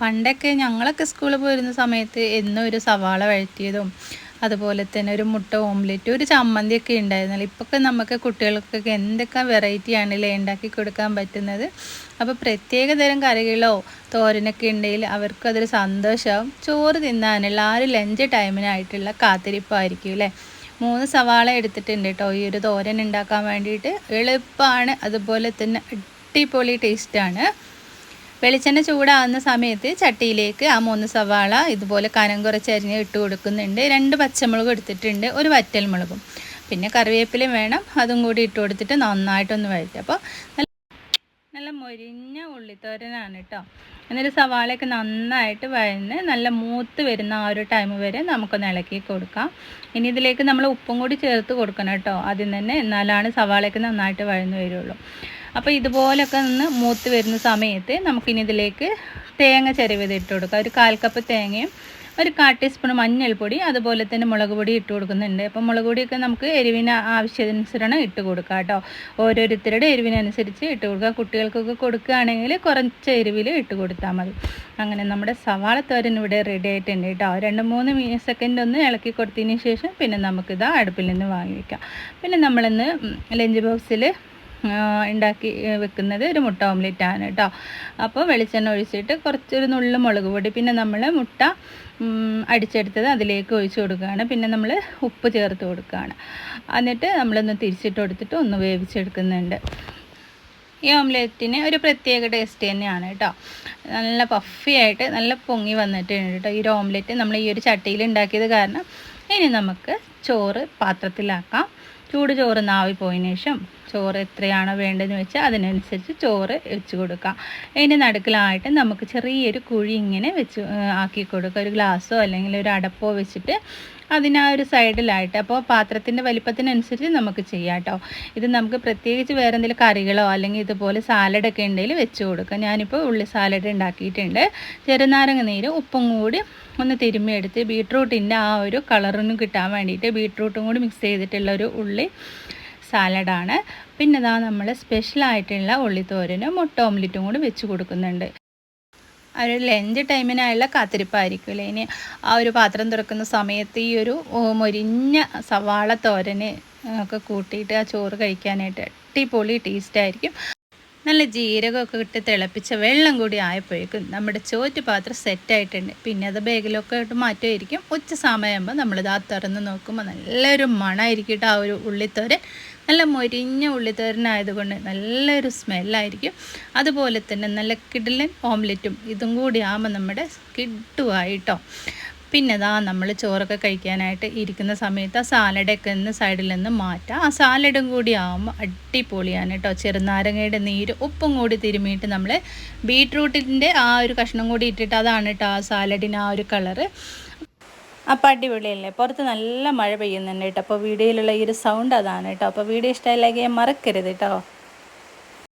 പണ്ടൊക്കെ ഞങ്ങളൊക്കെ സ്കൂളിൽ പോയിരുന്ന സമയത്ത് എന്നും ഒരു സവാള വഴറ്റിയതും അതുപോലെ തന്നെ ഒരു മുട്ട ഓംലെറ്റ് ഒരു ചമ്മന്തിയൊക്കെ ഉണ്ടായിരുന്നല്ലോ. ഇപ്പൊക്കെ നമുക്ക് കുട്ടികൾക്കൊക്കെ എന്തൊക്കെ വെറൈറ്റി ആണല്ലേ ഉണ്ടാക്കി കൊടുക്കാൻ പറ്റുന്നത്. അപ്പോൾ പ്രത്യേക തരം കറികളോ തോരനൊക്കെ ഉണ്ടെങ്കിൽ അവർക്കും അതൊരു സന്തോഷമാവും ചോറ് തിന്നാനുള്ള ആ ഒരു ലഞ്ച് ടൈമിനായിട്ടുള്ള കാത്തിരിപ്പായിരിക്കും അല്ലേ? മൂന്ന് സവാള എടുത്തിട്ടുണ്ട് കേട്ടോ. ഈ ഒരു തോരൻ ഉണ്ടാക്കാൻ വേണ്ടിയിട്ട് എളുപ്പമാണ് അതുപോലെ തന്നെ അടിപൊളി ടേസ്റ്റാണ് വെളിച്ചെണ്ണ ചൂടാവുന്ന സമയത്ത് ചട്ടിയിലേക്ക് ആ മൂന്ന് സവാള ഇതുപോലെ കനം കുറച്ച് അരിഞ്ഞ് ഇട്ട് കൊടുക്കുന്നുണ്ട്. രണ്ട് പച്ചമുളക് എടുത്തിട്ടുണ്ട് ഒരു വറ്റൽ മുളകും പിന്നെ കറിവേപ്പിലയും വേണം അതും കൂടി ഇട്ട് കൊടുത്തിട്ട് നന്നായിട്ടൊന്ന് വഴറ്റും അപ്പോൾ നല്ല നല്ല മൊരിഞ്ഞ ഉള്ളിത്തോരനാണ് കേട്ടോ എന്നിട്ട് സവാളയൊക്കെ നന്നായിട്ട് വഴന്ന് നല്ല മൂത്ത് വരുന്ന ആ ഒരു ടൈം വരെ നമുക്കൊന്ന് ഇളക്കി കൊടുക്കാം. ഇനി ഇതിലേക്ക് നമ്മൾ ഉപ്പും കൂടി ചേർത്ത് കൊടുക്കണം കേട്ടോ ആദ്യം തന്നെ എന്നാലാണ് സവാളയൊക്കെ നന്നായിട്ട് വഴന്ന് വരുള്ളൂ. അപ്പോൾ ഇതുപോലൊക്കെ നിന്ന് മൂത്ത് വരുന്ന സമയത്ത് നമുക്കിനി ഇതിലേക്ക് തേങ്ങ ചിരവിത് ഇട്ട് കൊടുക്കാം. ഒരു കാൽ കപ്പ് തേങ്ങയും ഒരു കാ ടീസ്പൂൺ മഞ്ഞൾപ്പൊടി അതുപോലെ തന്നെ മുളക് പൊടി ഇട്ട് കൊടുക്കുന്നുണ്ട്. അപ്പം മുളക് പൊടിയൊക്കെ നമുക്ക് എരിവിന് ആവശ്യത്തിനനുസരണം ഇട്ട് കൊടുക്കാം കേട്ടോ. ഓരോരുത്തരുടെ എരിവിനനുസരിച്ച് ഇട്ട് കൊടുക്കുക. കുട്ടികൾക്കൊക്കെ കൊടുക്കുകയാണെങ്കിൽ കുറച്ച് എരിവിൽ ഇട്ട് കൊടുത്താൽ മതി. അങ്ങനെ നമ്മുടെ സവാള തോരൻ ഇവിടെ റെഡി ആയിട്ടുണ്ട് കേട്ടോ. രണ്ട് മൂന്ന് സെക്കൻഡ് ഒന്ന് ഇളക്കി കൊടുത്തതിന് ശേഷം പിന്നെ നമുക്കിത് അടുപ്പിൽ നിന്ന് വാങ്ങി വയ്ക്കാം പിന്നെ നമ്മളിന്ന് ലഞ്ച് ബോക്സിൽ ഉണ്ടാക്കി വെക്കുന്നത് ഒരു മുട്ട ഓംലെറ്റ് ആണ് കേട്ടോ അപ്പോൾ വെളിച്ചെണ്ണ ഒഴിച്ചിട്ട് കുറച്ചൊരു നുള്ളു മുളക് പൊടി പിന്നെ നമ്മൾ മുട്ട അടിച്ചെടുത്തത് അതിലേക്ക് ഒഴിച്ചു കൊടുക്കുകയാണ്. പിന്നെ നമ്മൾ ഉപ്പ് ചേർത്ത് കൊടുക്കുകയാണ്. എന്നിട്ട് നമ്മളൊന്ന് തിരിച്ചിട്ട് കൊടുത്തിട്ട് ഒന്ന് വേവിച്ചെടുക്കുന്നുണ്ട്. ഈ ഓംലെറ്റിന് ഒരു പ്രത്യേക ടേസ്റ്റ് തന്നെയാണ് കേട്ടോ നല്ല പഫി ആയിട്ട് നല്ല പൊങ്ങി വന്നിട്ടുണ്ട് കേട്ടോ ഈ ഒരു ഓംലെറ്റ് നമ്മൾ ഈ ഒരു ചട്ടിയിൽ ഉണ്ടാക്കിയത് കാരണം ഇനി നമുക്ക് ചോറ് പാത്രത്തിലാക്കാം. ചൂട് ചോറ് നാവി പോയതിനു ശേഷം ചോറ് എത്രയാണോ വേണ്ടതെന്ന് വെച്ചാൽ അതിനനുസരിച്ച് ചോറ് വെച്ച് കൊടുക്കാം. അതിന്റെ നടുക്കിലായിട്ട് നമുക്ക് ചെറിയൊരു കുഴി ഇങ്ങനെ വെച്ച് ആക്കി കൊടുക്കുക ഒരു ഗ്ലാസ്സോ അല്ലെങ്കിൽ ഒരു അടപ്പോ വെച്ചിട്ട് അതിനാ ഒരു സൈഡിലായിട്ട് അപ്പോൾ പാത്രത്തിന്റെ വലിപ്പത്തിനനുസരിച്ച് നമുക്ക് ചെയ്യാം കേട്ടോ. ഇത് നമുക്ക് പ്രത്യേകിച്ച് വേറെ എന്തെങ്കിലും കറികളോ അല്ലെങ്കിൽ ഇതുപോലെ സാലഡൊക്കെ ഉണ്ടെങ്കിൽ വെച്ച് കൊടുക്കാം. ഞാനിപ്പോൾ ഉള്ളി സാലഡ് ഉണ്ടാക്കിയിട്ടുണ്ട്. ചെറുനാരങ്ങ നീര് ഉപ്പും കൂടി ഒന്ന് തിരുമ്മിയെടുത്ത് ബീട്രൂട്ടിന്റെ ആ ഒരു കളറിന് കിട്ടാൻ വേണ്ടിയിട്ട് ബീട്രൂട്ടും കൂടി മിക്സ് ചെയ്തിട്ടുള്ള ഒരു ഉള്ളി സാലഡാണ്. പിന്നെ ഇതാ നമ്മൾ സ്പെഷ്യലായിട്ടുള്ള ഉള്ളിത്തോരനും മുട്ട ഓംലെറ്റും കൂടി വെച്ച് കൊടുക്കുന്നുണ്ട്. ഒരു ലഞ്ച് ടൈമിനായുള്ള കാത്തിരിപ്പായിരിക്കുമല്ലേ ഇനി ആ ഒരു പാത്രം തുറക്കുന്ന സമയത്ത് ഈ ഒരു മൊരിഞ്ഞ സവാള തോരന് ഒക്കെ കൂട്ടിയിട്ട് ആ ചോറ് കഴിക്കാനായിട്ട് അടിപൊളി ടേസ്റ്റായിരിക്കും നല്ല ജീരകമൊക്കെ ഇട്ട് തിളപ്പിച്ച വെള്ളം കൂടി ആയപ്പോഴേക്കും നമ്മുടെ ചോറ്റ് പാത്രം സെറ്റായിട്ടുണ്ട് പിന്നെ അത് ബാഗിലൊക്കെ ഇട്ട് മാറ്റുമായിരിക്കും. ഉച്ച സമയമാകുമ്പോൾ നമ്മളിത് ആ തുറന്ന് നോക്കുമ്പോൾ നല്ലൊരു മണമായിരിക്കും ആ ഒരു ഉള്ളിത്തോരൻ. നല്ല മൊരിഞ്ഞ ഉള്ളിത്തോരനായതുകൊണ്ട് നല്ലൊരു സ്മെല്ലായിരിക്കും. അതുപോലെ തന്നെ നല്ല കിഡിലൻ ഓംലെറ്റും ഇതും കൂടി ആകുമ്പോൾ നമ്മുടെ കിട്ടുമായിട്ടോ പിന്നെ ഇതാ നമ്മൾ ചോറൊക്കെ കഴിക്കാനായിട്ട് ഇരിക്കുന്ന സമയത്ത് ആ സാലഡൊക്കെ ഒന്ന് സൈഡിൽ നിന്ന് മാറ്റാം. ആ സാലഡും കൂടി ആകുമ്പോൾ അടിപൊളിയാണ് കേട്ടോ ചെറുനാരങ്ങയുടെ നീര് ഉപ്പും കൂടി തിരുമിയിട്ട് നമ്മൾ ബീട്രൂട്ടിന്റെ ആ ഒരു കഷ്ണം കൂടി ഇട്ടിട്ട് അതാണ് കേട്ടോ ആ സാലഡിന് ആ ഒരു കളറ്. അപ്പോൾ അടിപൊളിയല്ലേ? പുറത്ത് നല്ല മഴ പെയ്യുന്നുണ്ട് കേട്ടോ. അപ്പോൾ വീഡിയോയിലുള്ള ഈ ഒരു സൗണ്ട് അതാണ് കേട്ടോ. അപ്പോൾ വീഡിയോ ഇഷ്ടമായി മറക്കരുത് കേട്ടോ.